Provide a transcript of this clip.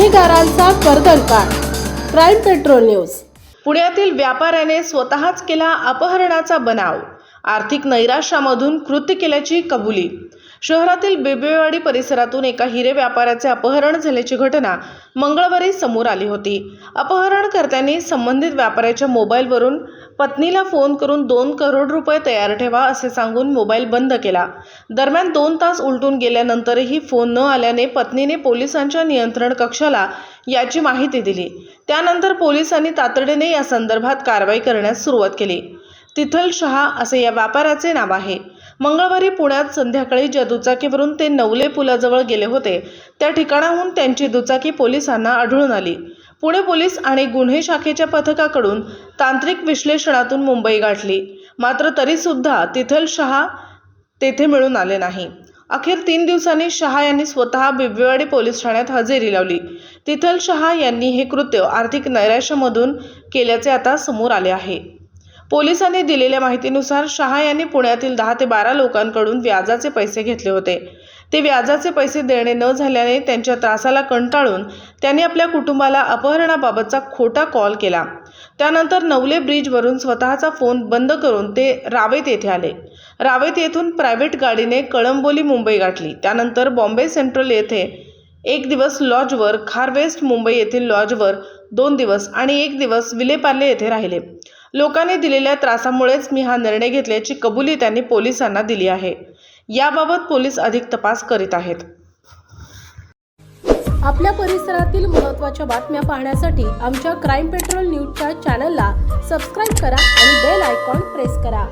गुन्हेगारांचा कर्दनकाळ crime patrol news. पुण्यातील व्यापाऱ्याने स्वतःच केला अपहरणाचा बनाव. आर्थिक नैराश्यामधून कृत्य केल्याची कबुली. शहरातील बेबेवाडी परिसरातून एका हिरे व्यापाऱ्याचे अपहरण झाल्याची घटना मंगळवारी समोर आली होती. अपहरणकर्त्यांनी संबंधित व्यापाऱ्याच्या मोबाईलवरून पत्नीला फोन करून दोन करोड रुपये तयार ठेवा असे सांगून मोबाईल बंद केला. दरम्यान दोन तास उलटून गेल्यानंतरही फोन न आल्याने पत्नीने पोलिसांच्या नियंत्रण कक्षाला याची माहिती दिली. त्यानंतर पोलिसांनी तातडीने या संदर्भात कारवाई करण्यास सुरुवात केली. तिथल शहा असे या व्यापाऱ्याचे नाव आहे. मंगळवारी पुण्यात संध्याकाळी ज्या दुचाकीवरून ते नवले पुलाजवळ गेले होते त्या ठिकाणाहून त्यांची दुचाकी पोलिसांना आढळून आली. पुणे पोलीस आणि गुन्हे शाखेच्या पथकाकडून तांत्रिक विश्लेषणातून मुंबई गाठली. मात्र तरीसुद्धा तिथल शहा तेथे मिळून आले नाही. अखेर तीन दिवसांनी शहा यांनी स्वतः बिबवेवाडी पोलीस ठाण्यात हजेरी लावली. तिथल शहा यांनी हे कृत्य आर्थिक नैराश्यामधून केल्याचे आता समोर आले आहे. पोलिसांनी दिलेल्या माहितीनुसार शहा यांनी पुण्यातील दहा ते बारा लोकांकडून व्याजाचे पैसे घेतले होते. ते व्याजाचे पैसे देणे न झाल्याने त्यांच्या त्रासाला कंटाळून त्यांनी आपल्या कुटुंबाला अपहरणाबाबतचा खोटा कॉल केला. त्यानंतर नवले ब्रिजवरून स्वतःचा फोन बंद करून ते रावेत येथे आले. रावेत येथून प्रायव्हेट गाडीने कळंबोली मुंबई गाठली. त्यानंतर बॉम्बे सेंट्रल येथे एक दिवस लॉजवर खार वेस्ट मुंबई येथील लॉजवर दोन दिवस आणि एक दिवस विलेपार्ले येथे राहिले. लोकांनी दिलेल्या त्रासामुळेच मी हा निर्णय घेतल्याची कबुली त्यांनी पोलिसांना दिली आहे. याबाबत पोलीस अधिक तपास करीत आहेत. आपल्या परिसरातील महत्त्वाच्या बातम्या पाहण्यासाठी आमच्या क्राईम पेट्रोल न्यूजच्या चॅनलला सबस्क्राईब करा आणि बेल आयकॉन प्रेस करा.